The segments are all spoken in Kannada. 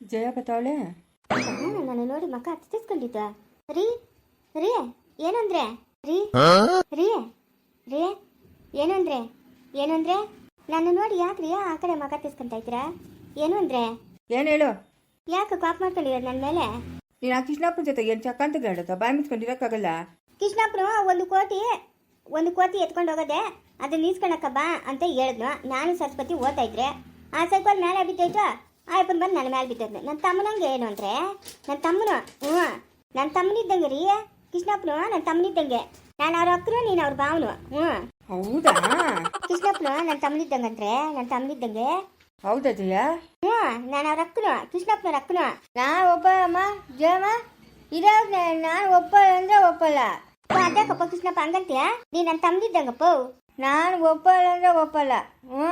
ಜಯ ಬತ್ತಾವಳೆ ನಾನು ನೋಡಿ ಮಕ್ಕ ಹತ್ತಿಸ್ಕೊಂಡಿದ್ದ ರೀ ರೀ ಏನಂದ್ರೆ? ರೀ ರೀ ರೀ ಏನಂದ್ರೆ? ಏನಂದ್ರೆ? ನಾನು ನೋಡಿ ಯಾಕ್ರಿ ಆ ಕಡೆ ಮಗ ತಿಸ್ಕೊಂತ ಇದ್ದೀರಾ? ಏನು ಅಂದ್ರೆ ಏನ್ ಹೇಳು? ಯಾಕೆ ಕಾಪ್ ಮಾಡ್ಕೊಂಡಿರೋದು ನನ್ನ ಮೇಲೆ? ನೀನು ಆ ಕೃಷ್ಣಪ್ಪನ ಜೊತೆ ಏನು ಚಕ್ಕಂತ ಹೇಳುತ್ತ ಬಾಯಿ ಮುಚ್ಕೊಂಡಿರೋಕ್ಕಾಗಲ್ಲ ಕೃಷ್ಣಪ್ಪನು ಒಂದು ಕೋಟಿ ಒಂದು ಕೋಟಿ ಎತ್ಕೊಂಡು ಹೋಗೋದೆ ಅದನ್ನ ಈಸ್ಕೊಳಕ್ಕ ಬಾ ಅಂತ ಹೇಳಿದ್ನು. ನಾನು ಸರಸ್ವತಿ ಓದ್ತಾ ಇದ್ರೆ. ಆ ಸೈಕಲ್ ಮೇಲೆ ಬಿದ್ದೋಯ್ತು? ಆ ಅಪ್ಪನ ಬಂದು ನನ್ನ ಮೇಲೆ ಬಿದ್ದೋದ್ನು ನನ್ನ ತಮ್ಮನಂಗೆ ಏನು ಅಂದ್ರೆ ನನ್ನ ತಮ್ಮನು ಹ್ಞೂ ನನ್ನ ತಮ್ಮನಿದ್ದಂಗೆ ರೀ ಕೃಷ್ಣಪ್ಪನು ನನ್ನ ತಮ್ಮನಿದ್ದಂಗೆ ನಾನು ಅವ್ರ ಅಕ್ಕನು ನೀನು ಅವ್ರ ಬಾವನು ಹ್ಞೂ ಹೌದಾ ಕೃಷ್ಣಪ್ಪನು ನನ್ನ ತಮ್ಮನಿದ್ದಂಗಂದ್ರೆ ನನ್ನ ತಮ್ಮನಿದ್ದಂಗೆ ಹೌದಾ ಜಯ ಹ್ಞೂ ನಾನು ಅವ್ರ ಅಕ್ಕನು ಕೃಷ್ಣಪ್ಪನವ್ರ ಅಕ್ಕನು ನಾ ಒಪ್ಪಲ್ಲಮ್ಮ ಜಯಮ್ಮ ಇದಾಗ ನಾನು ಒಪ್ಪಲ್ಲ ಅಂದ್ರೆ ಒಪ್ಪಲ್ಲ ಅದ್ಯಾಕಪ್ಪ ಕೃಷ್ಣಪ್ಪ ಹಂಗಂತೀಯ ನೀ ನನ್ನ ತಮ್ಮನಿದ್ದಂಗಪ್ಪ ನಾನು ಒಪ್ಪಲ್ಲ ಅಂದ್ರೆ ಒಪ್ಪಲ್ಲ ಹ್ಞೂ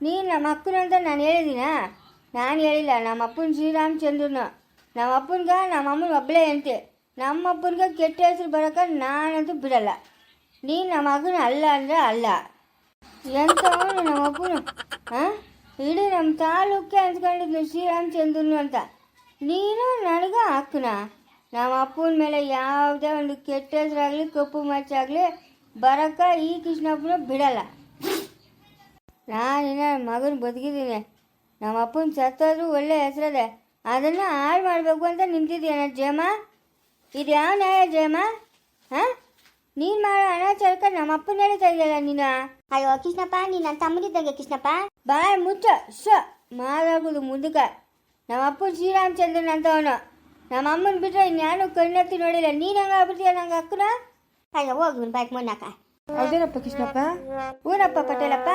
ನೀನು ನಮ್ಮ ಅಕ್ಕನ ಅಂತ ನಾನು ಹೇಳಿದ್ದೀನ ನಾನು ಹೇಳಿಲ್ಲ ನಮ್ಮ ಅಪ್ಪನ ಶ್ರೀರಾಮಚಂದ್ರನು. ನಮ್ಮ ಅಪ್ಪನ್ಗ ನಮ್ಮ ಅಮ್ಮನ ಒಬ್ಬಳೇ ಅಂತೆ ನಮ್ಮ ಅಪ್ಪನ್ಗ ಕೆಟ್ಟ ಹೆಸರು ಬರೋಕೆ ನಾನಂತೂ ಬಿಡಲ್ಲ. ನೀನು ನಮ್ಮ ಮಗನ ಅಲ್ಲ ಅಂದರೆ ಅಲ್ಲ. ಎಂಥವನು ನಮ್ಮ ಅಪ್ಪನು ಹಾಂ ಇಡೀ ನಮ್ಮ ತಾಲೂಕೆ ಅಂದ್ಕೊಂಡಿದ್ನು ಶ್ರೀರಾಮಚಂದ್ರನು ಅಂತ. ನೀನು ನನಗೆ ಅಕ್ಕನ ನಮ್ಮ ಅಪ್ಪನ ಮೇಲೆ ಯಾವುದೇ ಒಂದು ಕೆಟ್ಟ ಹೆಸರಾಗಲಿ, ಕಪ್ಪು ಮಚ್ಚಾಗಲಿ ಬರೋಕ್ಕೆ ಈ ಕೃಷ್ಣಪ್ಪನ ಬಿಡಲ್ಲ. ನಾನಿನ್ನ ಮಗನ ಬದುಕಿದ್ದೀನಿ. ನಮ್ಮ ಅಪ್ಪನ ಸತ್ತೋದ್ರು ಒಳ್ಳೆ ಹೆಸರದೆ. ಅದನ್ನು ಹಾಳು ಮಾಡಬೇಕು ಅಂತ ನಿಂತಿದ್ದೀನ ಜಯಮ್ಮ? ಇದು ಯಾವ ನ್ಯಾಯ ಜಯಮ್ಮ? ಹಾಂ? ನೀನು ಮಾಡೋ ಅನಾಚಾರಕ ನಮ್ಮ ಅಪ್ಪನ ಹೇಳ್ತಾ ಇದೆಯಲ್ಲ ನೀನು? ಅಯ್ಯೋ ಕೃಷ್ಣಪ್ಪ ನೀ ನನ್ನ ತಮ್ಮದಿದ್ದಂಗೆ ಕೃಷ್ಣಪ್ಪ. ಬಾಯ್ ಮುಚ್ಚ. ಸ ಮಾತಾಡೋದು ಮುದುಕ ನಮ್ಮ ಅಪ್ಪನ ಶ್ರೀರಾಮಚಂದ್ರನ್ ಅಂತವನು. ನಮ್ಮ ಅಮ್ಮನ ಬಿಟ್ಟರೆ ಇನ್ಯಾನು ಕಣ್ಣೆತ್ತಿ ನೋಡಿಲ್ಲ. ನೀನು ಹಂಗೆ ಆಗ್ಬಿಡ್ತೀಯ ನಂಗೆ ಅಕ್ಕನ ಅಯ್ಯೋ ಹೋಗಿ ಒಂದು ಬೈಕ್ ಮುನ್ನಾಕ ಹೌದೇನಪ್ಪ ಕೃಷ್ಣಪ್ಪ? ಊರಪ್ಪ ಪಟೇಲಪ್ಪ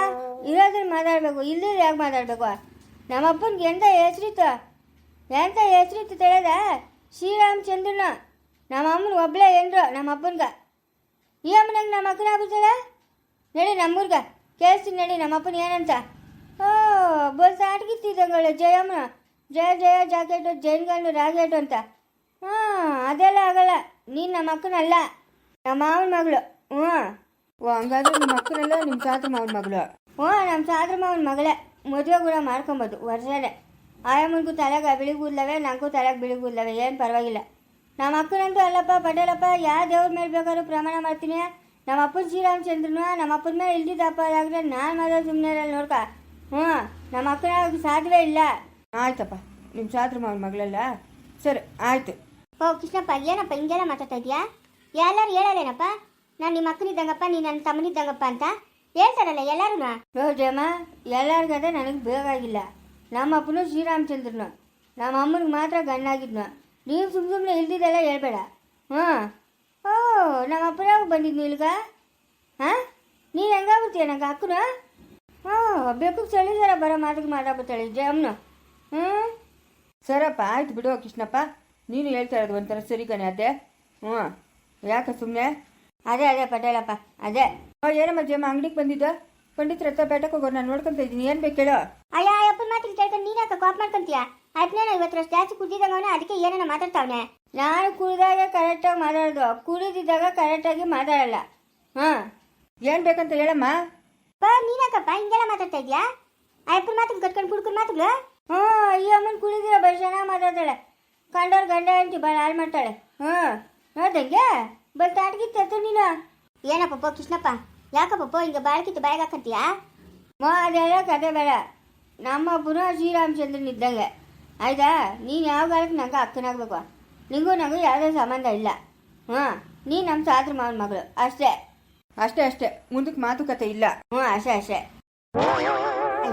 ಇರೋದ್ರ ಮಾತಾಡಬೇಕು ಇಲ್ಲದೇ ಯಾಕೆ ಮಾತಾಡಬೇಕು? ನಮ್ಮ ಅಪ್ಪನಿಗೆ ಎಂತ ಹೆಸರಿತ್ತು? ಎಂತ ಹೆಸರಿತ್ತು ತಿಳಿದ? ಶ್ರೀರಾಮಚಂದ್ರನ. ನಮ್ಮ ಅಮ್ಮನ ಒಬ್ಳೆ ಏನ್ರು ನಮ್ಮ ಅಪ್ಪನ್ಗ ಈ ಅಮ್ಮನಂಗೆ ನಮ್ಮ ಅಕ್ಕನ ಆಗುತ್ತಾಳೆ ನಡಿ ನಮ್ಮೂರ್ಗ. ಕೇಳಿಸ್ತೀನಿ ನಡಿ ನಮ್ಮ ಅಪ್ಪನ ಏನಂತ. ಓ ಬಸ್ ಆಟಗಿತ್ತಿದ್ದಂಗಳು ಜಯಮ್ಮ. ಜಯ ಜಯ ಜಾಕೆಟು ಜೈನ್ಗಂಡು ರಾಕೆಟು ಅಂತ. ಹಾಂ ಅದೆಲ್ಲ ಆಗಲ್ಲ. ನೀನು ನಮ್ಮ ಅಕ್ಕನಲ್ಲ. ನಮ್ಮ ಮಾವನ ಮಗಳು. ಹ್ಞೂ. ಓ ಹಂಗಾದ್ರೆ ನಿಮ್ಮ ಅಕ್ಕನಲ್ಲ ನಿಮ್ಮ ಸಾತ್ರ ಮಾವನ ಮಗಳು? ಹ್ಞೂ ನಮ್ಮ ಸಾದ್ರ ಮಾವನ ಮಗಳೇ. ಮದುವೆ ಕೂಡ ಮಾಡ್ಕೊಬೋದು. ವರ್ಷನೇ ಆಯಮ್ಮನಿಗೂ ತಲೆಗೆ ಬಿಳಿ ಕೂದಲವೆ ನನಗೂ ತಲೆಗೆ ಬಿಳಿ ಕೂದಲವೆ ಏನು ಪರವಾಗಿಲ್ಲ. ನಮ್ಮ ಅಕ್ಕನಂತೂ ಅಲ್ಲಪ್ಪ ಪಟೇಲಪ್ಪ ಯಾವ ದೇವ್ರ ಮೇಲೆ ಬೇಕಾದ್ರೂ ಪ್ರಮಾಣ ಮಾಡ್ತೀನಿ. ನಮ್ಮ ಅಪ್ಪನ ಶ್ರೀರಾಮಚಂದ್ರನು ನಮ್ಮ ಅಪ್ಪನ ಮೇಲೆ ಇಲ್ದಿದ್ದಪ್ಪ ಆದರೆ ನಾನು ಮಾತ್ರ ಸುಮ್ಮನೆ ಇರಲ್ಲ ನೋಡ್ಕ. ಹ್ಞೂ ನಮ್ಮ ಅಕ್ಕನ ಸಾಧ್ಯವೇ ಇಲ್ಲ. ಆಯ್ತಪ್ಪ ನಿಮ್ಮ ಸಾತ್ರ ಮಾವನ ಮಗಳಲ್ಲ? ಸರಿ ಆಯ್ತು. ಓ ಕೃಷ್ಣಪ್ಪ ಏನಪ್ಪ ಹಿಂಗೆಲ್ಲ ಮಾತಾಡ್ತಾ ಇದೆಯಾ ಎಲ್ಲರೂ ಹೇಳಲ್ಲೇನಪ್ಪ ನಾನು ನಿಮ್ಮ ಅಕ್ಕನಿದ್ದಂಗಪ್ಪ ನೀನು ನನ್ನ ತಮ್ಮನಿದ್ದಂಗಪ್ಪ ಅಂತ? ಹೇಳ್ತಾರಲ್ಲ ಎಲ್ಲರೂ ನೋಡ್ರಮ್ಮ ಎಲ್ಲರಿಗದೆ ನನಗೆ ಬೇಕಾಗಿಲ್ಲ ನಮ್ಮ ಅಪ್ಪನು ಶ್ರೀರಾಮಚಂದ್ರನು. ನಮ್ಮ ಅಮ್ಮನಿಗೆ ಮಾತ್ರ ಗಣ್ಣಾಗಿದ್ನು ನೀವು ಸುಮ್ಮ ಸುಮ್ಮನೆ ಇಲ್ದಿದ್ದೆಲ್ಲ ಹೇಳ್ಬೇಡ. ಹ್ಞೂ. ಓ ನಮ್ಮ ಅಪ್ಪನಾಗ ಬಂದಿದ್ನು ಇಲ್ಗ ಹಾಂ? ನೀನು ಹೆಂಗಾಗ್ಬಿಡ್ತೀಯ ನಂಗೆ ಅಕ್ಕನ ಹಾಂ ಬೇಕು ಚಳಿ ಸರ ಬರೋ ಮಾತಿಗೆ ಮಾತಾಡ್ಬಿಡ್ತಾಳೆ ಜಯಮ್ಮನು. ಹ್ಞೂ. ಸರಪ್ಪ, ಆಯ್ತು ಬಿಡು ಕೃಷ್ಣಪ್ಪ. ನೀನು ಹೇಳ್ತಾ ಇರೋದು ಒಂಥರ ಸರಿ ಕಣೆ ಅದೇ ಹ್ಞೂ. ಯಾಕೆ ಸುಮ್ಮನೆ ಅದೇ ಅದೇ ಪಟೇಲಪ್ಪ ಅದೇ. ಏನಮ್ಮ ಜಮ್ಮ ಅಂಗಡಿಗೆ ಬಂದಿದ್ದ? ಪಂಡಿತ್ರ ಹತ್ರ ಬೇಟಕ್ಕೆ ಹೋಗೋರು ನಾನು ನೋಡ್ಕೊಂತ ಇದ್ದೀನಿ. ಏನು ಬೇಕು ಹೇಳೋ? ಅಯ್ಯ ಅಪ್ಪನ ಮಾತಿಗೆ ಕೇಳ್ಕೊಂಡು ನೀನು ಯಾಕೆ ಕಾಪ್ ಮಾಡ್ಕೊಂತೀಯ? ಅದನ್ನೇನೋ ಇವತ್ತು ವರ್ಷ ಜಾಸ್ತಿ ಕುದ್ದಿದಂಗವನ ಅದಕ್ಕೆ ಏನೇನೋ ಮಾತಾಡ್ತಾವನೆ. ನಾನು ಕುಡಿದಾಗ ಕರೆಕ್ಟಾಗಿ ಮಾತಾಡೋದು. ಕುಡಿದಿದ್ದಾಗ ಕರೆಕ್ಟಾಗಿ ಮಾತಾಡಲ್ಲ. ಹಾಂ. ಏನು ಬೇಕಂತ ಹೇಳಮ್ಮ? ಬಾ ನೀನಾಕಪ್ಪ ಹಿಂಗೆಲ್ಲ ಮಾತಾಡ್ತಾ ಇದ್ಯಾ? ಅಪ್ಪನ ಮಾತಿಗೆ ಕಟ್ಕೊಂಡು ಕುಡ್ಕೊಂಡು ಮಾತುಗಳು? ಹ್ಞೂ ಈ ಅಮ್ಮನ ಕುಡಿದಿರ ಬರೀ ಚೆನ್ನಾಗಿ ಮಾತಾಡ್ತಾಳೆ. ಕಂಡವ್ರ ಗಂಡ ಹೆಂಡತಿ ಭಾಳ ಹಾಳು ಮಾಡ್ತಾಳೆ. ಹ್ಞೂ. ನೋಡ್ದಂಗೆ ಬಲ್ ತಾಟ್ಗಿತ್ತು ನೀನು. ಏನಪ್ಪ ಕೃಷ್ಣಪ್ಪ ಯಾಕಪ್ಪ ಹಿಂಗೆ ಬಾಳ್ಕಿತ್ತು, ಬಾಯಿಗೆ ಹಾಕಂತೀಯಾ? ಮೋ ಅದೆಲ್ಲ ಕತೆ ಬೇಡ. ನಮ್ಮ ಪುನಃ ಶ್ರೀರಾಮಚಂದ್ರನ್ ಇದ್ದಂಗೆ. ಆಯ್ತಾ? ನೀನು ಯಾವ ಕಾಲಕ್ಕೆ ನಂಗೆ ಅಕ್ಕನಾಗಬೇಕು? ನಿಂಗೂ ನನಗೂ ಯಾವುದೇ ಸಂಬಂಧ ಇಲ್ಲ. ಹ್ಞೂ, ನೀನು ನಮ್ಮ ಸಾದ್ರ ಮಾವನ ಮಗಳು. ಅಷ್ಟೇ. ಅಷ್ಟೇ ಅಷ್ಟೇ. ಮುಂದಕ್ಕೆ ಮಾತುಕತೆ ಇಲ್ಲ. ಹ್ಞೂ, ಅಷ್ಟೇ ಅಷ್ಟೇ.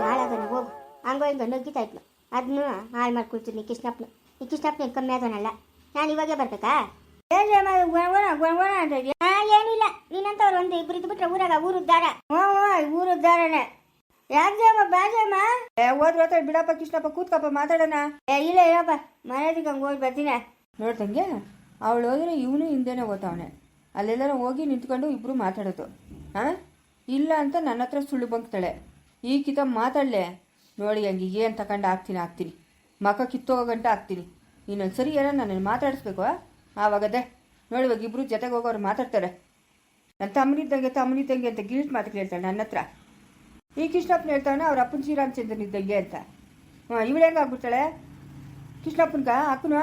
ಹಾಳಾಗೋಣ, ಹೋಗು. ಹಂಗೋ, ಹಿಂಗೆ ನುಗ್ಗಿತಾಯ್ತು ಅದನ್ನು ಹಾಳು ಮಾಡ್ಕೊಳ್ತೀನಿ ಕೃಷ್ಣಪ್ಪನು. ಈ ಕೃಷ್ಣಪ್ಪನ ಕಮ್ಮಿ ಆಗೋಣಲ್ಲ ನಾನು ಇವಾಗೆ ಬರ್ಬೇಕಾ? ಗುಣಗುಣ ಏನಿಲ್ಲ ನೀನಂತವ್ರು ಒಂದು ಇಬ್ರು ಇದ್ಬಿಟ್ರೆ ಊರಾಗ ಊರು ಉದ್ದಾರ. ಹ್ಞೂ ಹ್ಞೂ ಊರು ಉದ್ದಾರನೆ. ಯಾಕೆ ಬಾಜಮ್ಮ? ಏ ಹೋದ್ರೆ ಹೋದ್ರೆ ಬಿಡಪ್ಪ ಕೃಷ್ಣಪ್ಪ ಕೂತ್ಕಪ್ಪ ಮಾತಾಡೋಣ. ಏ ಇಲ್ಲ ಇಲ್ಲಪ್ಪ ಮನೆ ಹಂಗೆ ಹೋಗಿ ಬರ್ತೀನಿ. ನೋಡ್ದಂಗೆ ಅವಳು ಹೋದ್ರೆ ಇವನು ಹಿಂದೆನೇ ಓದ್ತಾವನೆ. ಅಲ್ಲೆಲ್ಲರೂ ಹೋಗಿ ನಿಂತ್ಕೊಂಡು ಇಬ್ರು ಮಾತಾಡೋದು. ಹಾಂ? ಇಲ್ಲ ಅಂತ ನನ್ನ ಹತ್ರ ಸುಳ್ಳು ಬಂಕ್ತಾಳೆ. ಈ ಕಿತ ಮಾತಾಡಲೆ. ನೋಡಿ ಹಂಗೆ ಏನು ತಗೊಂಡು ಹಾಕ್ತೀನಿ ಹಾಕ್ತೀನಿ. ಮಕ ಕಿತ್ತೋಗೋ ಗಂಟ ಹಾಕ್ತೀನಿ. ಇನ್ನೊಂದು ಸರಿ ಏನೋ ನಾನು ಮಾತಾಡಿಸ್ಬೇಕು ಆವಾಗದೇ ನೋಡಿ ಇಬ್ಬರು ಜೊತೆಗೆ ಹೋಗೋರು ಮಾತಾಡ್ತಾರೆ. ನನ್ನ ತಮ್ಮನಿದ್ದಂಗೆ ತಮ್ಮನಿದ್ದಂಗೆ ಅಂತ ಗಿಲ್ಟ್ ಮಾತು ಕೇಳ್ತಾಳೆ ನನ್ನ ಹತ್ರ. ಈ ಕೃಷ್ಣಪ್ಪನ ಹೇಳ್ತಾನೆ, ಅವ್ರ ಅಪ್ಪನ ಶ್ರೀರಾಮಚಂದ್ರನ್ ಇದ್ದಂಗೆ ಅಂತ. ಹಾಂ ಇವಳು ಹೆಂಗೆ ಆಗ್ಬಿಡ್ತಾಳೆ? ಕೃಷ್ಣಪ್ಪನ್ಗ, ಅಕ್ಕನ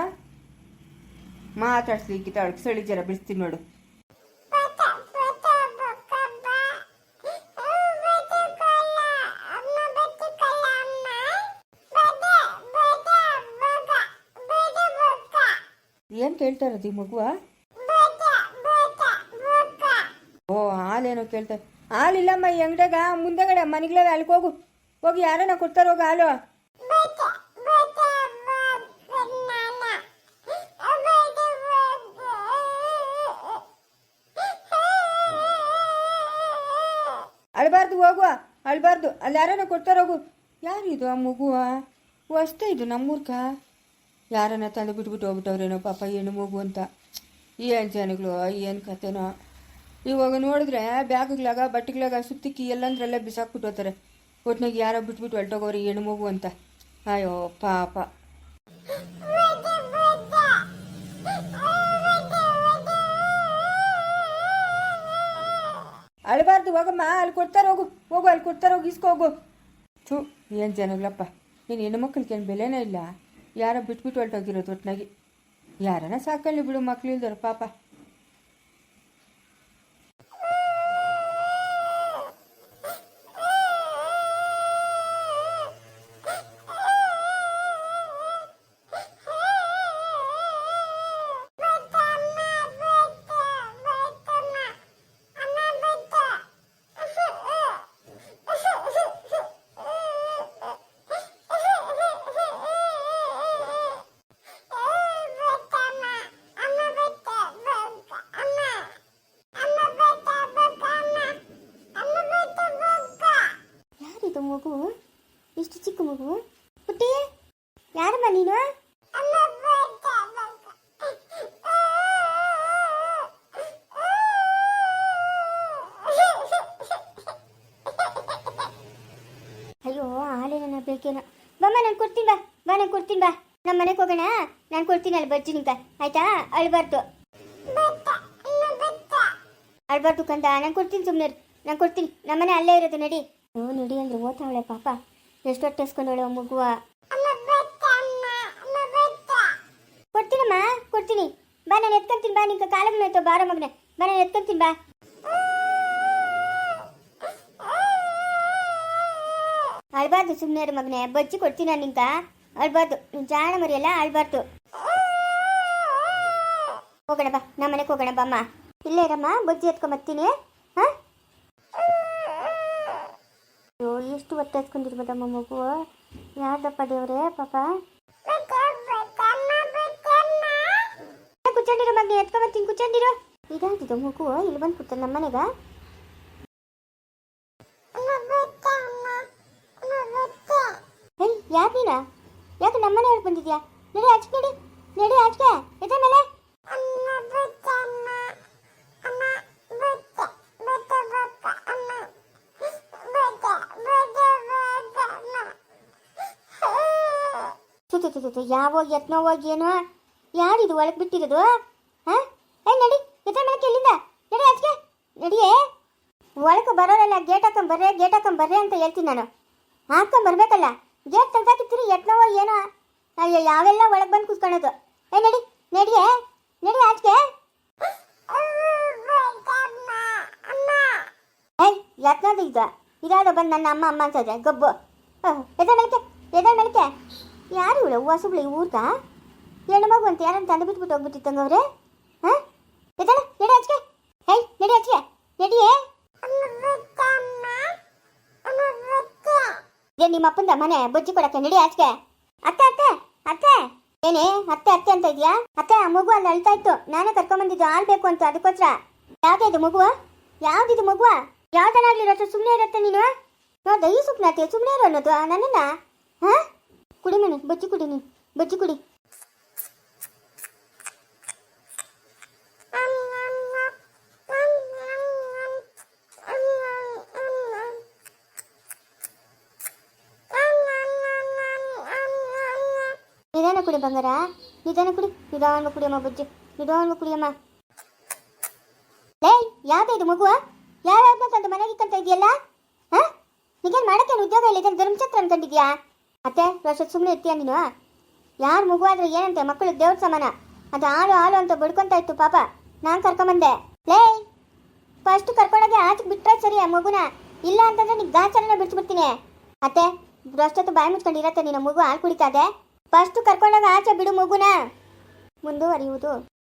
ಮಾತಾಡ್ಸ್ಲಿ ಅವಳಿಗೆ ಸಳಿ ಜರ ಬಿಡಿಸ್ತೀನಿ ನೋಡು. ಏನು ಕೇಳ್ತಾ ಇರೋದು ಈ ಮಗುವ? ಓ, ಹಾಲೇನೋ ಕೇಳ್ತಾ ಹಾಲಿಲ್ಲಮ್ಮ ಈ ಅಂಗಡಿಯಾಗ, ಮುಂದೆಗಡೆ ಮನೆಗಳವೆ ಅಲ್ಲಿಗೆ ಹೋಗು. ಹೋಗಿ ಯಾರನ್ನ ಕೊಡ್ತಾರ ಹೋಗ ಹಾಲು. ಅಳ್ಬಾರ್ದು, ಹೋಗುವ. ಅಳ್ಬಾರ್ದು. ಅಲ್ಲಿ ಯಾರನ್ನ ಕೊಡ್ತಾರ ಹೋಗು. ಯಾರಿದು ಆ ಮಗುವ? ಅಷ್ಟೇ ಇದು ನಮ್ಮೂರ್ಕ ಯಾರನ್ನ ತಂದು ಬಿಟ್ಬಿಟ್ಟು ಹೋಗ್ಬಿಟ್ಟವ್ರೇನೋ ಪಾಪ, ಹೆಣ್ಣು ಮಗು ಅಂತ. ಏನು ಜನಗಳು ಏನು ಕತೆನೋ. ಇವಾಗ ನೋಡಿದ್ರೆ ಬ್ಯಾಗ್ಗಳಾಗ, ಬಟ್ಟೆಗಳಾಗ ಸುತ್ತಿಕ್ಕಿ ಎಲ್ಲಂದ್ರಲ್ಲೇ ಬಿಸಾಕ್ಬಿಟ್ಟೋತಾರೆ ಒಟ್ನಾಗ ಯಾರೋ ಬಿಟ್ಬಿಟ್ಟು ಹೊಲ್ಟೋಗೋರಿ ಹೆಣ್ಣು ಮಗು ಅಂತ. ಅಯ್ಯೋ, ಪಾಪ. ಅಳಬಾರ್ದು, ಹೋಗಮ್ಮ, ಅಲ್ಲಿ ಕೊಡ್ತಾರೆ ಹೋಗು ಹೋಗು, ಅಲ್ಲಿ ಕೊಡ್ತಾರೆ ಹೋಗಿ ಇಸ್ಕೊ ಹೋಗು. ಥೂ, ಏನು ಜನಗಳಪ್ಪ ನೀನು ಹೆಣ್ಣು ಮಕ್ಕಳಿಗೆ ಏನು ಬೆಲೆನೇ ಇಲ್ಲ. ಯಾರೋ ಬಿಟ್ಬಿಟ್ಟು ಹೊರಟೋಗಿರೋದು ಒಟ್ಟಿನಾಗಿ ಯಾರನ್ನ ಸಾಕಲ್ಲಿ ಬಿಡು ಮಕ್ಳು ಇಲ್ದಾರ ಪಾಪ. ಬೇಕೇನ. ಬಮ್ಮ ನಾನು ಕೊಡ್ತೀನಿ ಬಾ. ಬಾ ನಾನು ಕೊಡ್ತೀನಿ ಬಾ. ನಮ್ಮ ಮನೆಗೆ ಹೋಗೋಣ. ನಾನು ಕೊಡ್ತೀನಿ ಅಲ್ಲಿ ಬಜ್ಜಿ ಬಾ ಆಯ್ತಾ? ಅಳ್ಬಾರ್ದು. ಅಳ್ಬಾರ್ದು ಕಂದ. ನಾನು ಕೊಡ್ತೀನಿ ಸುಮ್ಮನೆ ನಾನು ಕೊಡ್ತೀನಿ. ನಮ್ಮನೆ ಅಲ್ಲೇ ಇರೋದು ನಡಿ. ಓ ನಡಿ ಅಂದ್ರೆ ಓದ್ತಾವಳೆ ಪಾಪ. ಎಷ್ಟು ಹೊಟ್ಟೆ ಇಸ್ಕೊಂಡವಳೆ ಮಗುವ? ಕೊಡ್ತೀನಮ್ಮ. ಕೊಡ್ತೀನಿ. ಬಾ ನಾನು ಎತ್ಕೊಂತೀನಿ ಬಾ. ನಿಂಗೆ ಕಾಲ ಆಯ್ತು ಬಾರ ಮಗನೆ. ಬಾ ನಾನು ಎತ್ಕೊಂತೀನಿ ಬಾ. ಅಳ್ಬಾರ್ದು ಸುಮ್ಮನೆ ಮಗನೆ. ಬಜ್ಜಿ ಕೊಡ್ತೀನಿ ನಾನು ನಿಂಕ ಅಳ್ಬಾರ್ದು. ನಿನ್ ಜಾಣ ಮರಿಯಲ್ಲ ಅಳ್ಬಾರ್ದು. ಹೋಗೋಣ ಬಾ. ನಮ್ಮ ಮನೆಗೆ ಹೋಗೋಣ ಅಮ್ಮ. ಇಲ್ಲೇ ಇರಮ್ಮ. ಬಜ್ಜಿ ಎತ್ಕೊಂಬತ್ತೀನಿ ಹಾಂ? ಅಯ್ಯೋ, ಎಷ್ಟು ಹೊಟ್ಟೆ ಎತ್ಕೊಂಡಿರ್ಬೋದಮ್ಮ ಮಗು? ಯಾರ್ದಪ್ಪ ದೇವ್ರೆ, ಪಾಪ? ಕುಚ್ಚಂಡಿರೋ ಮಗನೇ. ಎತ್ಕೊಂಬರ್ತೀನಿ ಕುಚ್ಚಂಡಿರೋ ಇದಾಗಿದ್ದು ಮಗು? ಇಲ್ಲಿ ಬಂದು ಕೂತ ನಮ್ಮ ಮನೆಗ ಏಯ್ ಯಾರು ನೀನ ಯಾಕೆ ಬಂದಿದ್ಯಾ ನಡಿ ಆಚೆ ನಡಿ. ನಡಿ ಆಚೆ. ಎದೆ ಮೇಲೆ. ಯಾವಾಗ ಎತ್ನೋ ಹೋಗಿ ಏನೋ. ಯಾರಿದು ಒಳಗೆ ಬಿಟ್ಟಿರೋದು? ಹಾಂ? ಏ ನಡಿ. ಎದೆ ಮೇಲೆ ಎಲ್ಲಿಂದ ನಡಿ ಆಚೆ ನಡಿಯೇ ಒಳಗೆ ಬರೋರಲ್ಲ ಗೇಟ್ ಹಾಕೊಂಡ್ ಬರ್ರೆ ಗೇಟ್ ಹಾಕೊಂಡ್ ಬರ್ರೆ ಅಂತ ಹೇಳ್ತೀನಿ ನಾನು. ಹಾಕೊಂಡ್ ಬರ್ಬೇಕಲ್ಲ. ಗೇಟ್ ತೆಗ್ದಾಕಿತ್ತೀರಿ ಯತ್ನವೋ ಏನೋ. ಯಾವೆಲ್ಲ ಒಳಗೆ ಬಂದು ಕೂತ್ಕೊಳ್ಳೋದು? ಏ, ನಡಿ, ನಡಿಯೇ, ನಡಿ ಆಚೆಗೆ. ಏಯ್ ಯತ್ನದ ಈಗ. ಇದಾದ ಬಂದು ನನ್ನ ಅಮ್ಮ ಅಮ್ಮ ಅಂತದೆ ಗಬ್ಬು. ಎದ ಮೇಲಕ್ಕೆ ಎದ ಮೇಲಕ್ಕೆ ಯಾರು ಇವಳು? ಹಸುಗಳು ಈ ಊರ್ಗ ಹೆಣ್ಣು ಮಗು ಅಂತ ಯಾರನ್ನು ತಂದು ಬಿಟ್ಬಿಟ್ಟು ಹೋಗ್ಬಿಟ್ಟಿತ್ತಂಗ ಅವ್ರೆ? ಹಾಂ? ಎದಳ ನಡಿ ಆಚೆ ಹೇಯ್ ನಡಿ ಆಚೆ ನಡಿಯೇ. ಇದೇ ನಿಮ್ಮ ಅಪ್ಪಂದ ಮನೆ, ಬಜ್ಜಿ ಕೊಡಕ್ಕೆ ನಡಿ ಆಚೆ ಅತ್ತೆ? ಏನೇ, ಅತ್ತೆ ಅತ್ತೆ ಅಂತ ಇದೆಯಾ? ಅತ್ತೆ, ಆ ಮಗು ಅಲ್ಲಿ ಅಳ್ತಾ ಇತ್ತು. ನಾನೇ ಕರ್ಕೊಂಬಂದಿದ್ದು ಹಾಲು ಬೇಕು ಅಂತ, ಅದಕ್ಕೋಸ್ಕರ. ಯಾವ್ದೇ ಇದು ಮಗುವ? ಯಾವ್ದಿದು ಮಗುವ? ಯಾವ್ದನಾಗ್ಲಿ ರಥ ಸುಮ್ಮನೆ ಇರತ್ತೆ ನೀನು? ನೋ ದೈ ಸುಪ್ನಾತೆ ಸುಮ್ಮನೆ ಇರೋ ಅನ್ನೋದು ನನ್ನನ್ನ? ಹಾ? ಕುಡಿ ಮನೆ, ಬಜ್ಜಿ ಕುಡಿ ನೀನು, ಬಜ್ಜಿ ಕುಡಿ. ಕುಡಿ ನಿಧಾನ ಕುಡಿ, ನಿಧಾನ ಕುಡಿಯಮ್ಮ ಬಜ್ಜಿ, ನಿಧಾನ ಕುಡಿಯಮ್ಮ ಲೇ ಯಾವ್ದು ಇದು ಮಗುವ? ಯಾವ್ಯಾವ್ದು ತಂದು ಮನೆಗೆ ಕಂತ ಇದೆಯಲ್ಲ? ಹಾ? ನೀಗೇನು ಮಾಡಕ್ಕೆ ಉದ್ಯೋಗ ಇಲ್ಲ ಇದನ್ನು ಧರ್ಮಛತ್ರ ಅನ್ಕೊಂಡಿದ್ಯಾ ಅತ್ತೆ ವರ್ಷದ ಸುಮ್ಮನೆ ಇರ್ತೀಯ ನೀನು? ಯಾರು ಮಗು ಆದ್ರೆ ಏನಂತೆ, ಮಕ್ಕಳು ದೇವ್ರ ಸಮಾನ. ಅದು ಹಾಲು ಹಾಲು ಅಂತ ಬಡ್ಕೊಂತ ಇತ್ತು ಪಾಪ. ನಾನು ಕರ್ಕೊಂಬಂದೆ. ಲೇ ಫಸ್ಟ್ ಕರ್ಕೊಂಡೋಗಿ ಆಚೆ ಬಿಟ್ರೆ ಸರಿ ಆ ಮಗುನ. ಇಲ್ಲ ಅಂತಂದ್ರೆ ನೀ ಗಾಚಾರನ ಬಿಡ್ಸ್ಬಿಡ್ತೀನಿ. ಅತ್ತೆ ಅಷ್ಟೊತ್ತು ಬಾಯಿ ಮುಚ್ಕೊಂಡಿರತ್ತೆ ನಿನ್ನ ಮಗು ಹಾಲು ಕುಡಿತಾದೆ ಫಸ್ಟ್ ಕರ್ಕೊಂಡಾಗ ಆಚೆ ಬಿಡು ಮಗುನ. ಮುಂದುವರಿಯುವುದು.